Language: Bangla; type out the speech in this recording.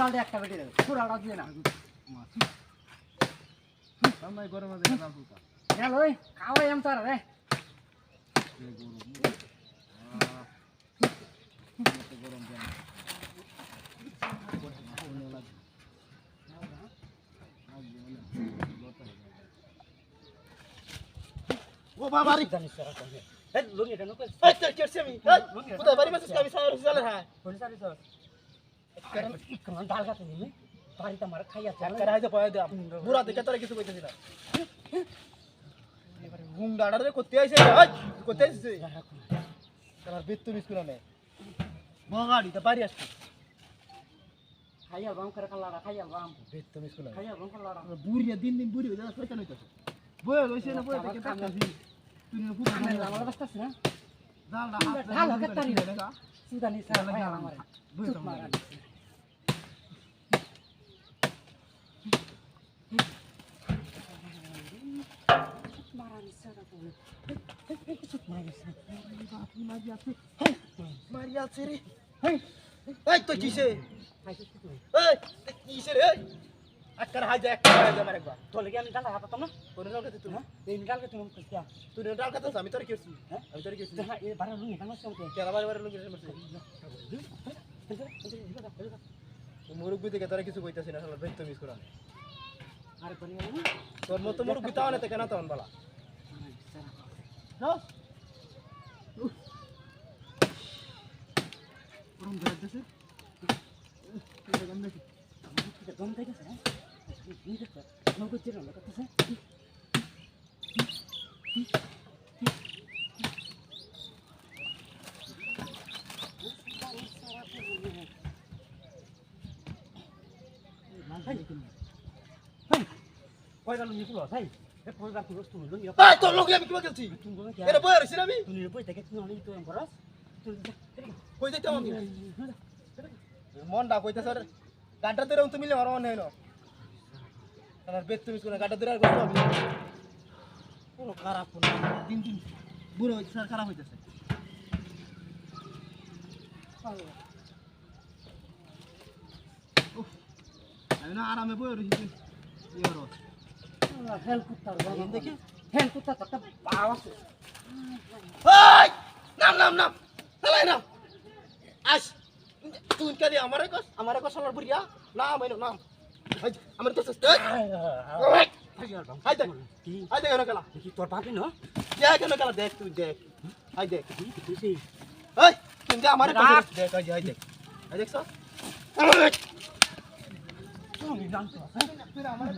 তাহলে একটা বেটে দেবে। পুরাটা দিয়ে না। আমরা গরমে দেখে না ফুটা গেল ওই খাওয়াই এম তার রে। গরম ও বাবা রে। জানিস স্যার নকল এই তোর আমি। কোথায়? বাড়ি হ্যাঁ স্যার স্যার ডাল গাতে নিমি বাড়িতে আমার খাইয়া চলে করে হাইতে পয় দাম বুড়া দেখে তোরা কিছু কইতেছি না এবারে হুম দাঁড়া রে করতে আইছে করতে আইছে তার বেত মিস করে নে বগাড়ি তা বাড়ি আসছে খাইয়া বাম করে খালা খাইয়া বাম বেত মিস করে খাইয়া বাম খালা বুড়ি দিন দিন বুড়ি হয়ে না বয়ে না ঢাল হোক তারি। সুদানি স্যার খাইয়া আমার চুপ মারা মারানি স্যার চুপ মারা মারি আছে রে এই তো কিসে কিসে রে হাজা একটা হাজা মারে একবার। তোলে কি আমি ডালা হাতাতাম না? কোন ডাল কাতে তুই হ্যাঁ? এই ডালকে তুমি কইয়া তুই ডাল কাতে আমি তোর কেছি হ্যাঁ? আমি তোর কেছি যাহা এই বারে লুঙ্গি কেলা তোরা কিছু কইতাছিস না শালা বেত মিস করা। আরে বনি তোর মতো মুরব্বি তাও না তে কেন তখন বলা? ওরম হ্যাঁ চিরন করতেছে কয়টা লুঙ্গি ফুলো ভাই এ পয়গা তুলো তুমি লুঙ্গি এই তোর লোকে আমি? কিবা গেলছি তুমি বলো কি এটা বই তো যাইতাম আমি মনটা কইতাছ গাড্ডা ধরে তুমি নেই আর বেত তুমি কোন গাড্ডা ধরে আর করতে হবে পুরো খারাপ পুরো দিন দিন বুড়ো হইছে স্যার খারাপ হইতেছে। আমি না আরামে বয়ে রইছি ইয়ারো হেল। কুত্তার বাবা দেখি। হেল কুত্তা তো একটা পাও আছে। এই নাম নাম নাম। চালাই নাম। আস তুই কাদি আমারে কস? আমারে কস আমার বুড়িয়া? নাম নাম। আমার তো তোর বাপি ন দেখ কেন খেলা দেখ তুই দেখ হাই দেখ কি তুই সেই এই তুই যে আমারে দেখ হাই দেখ হাই দেখছ তুমি জানতো আমারে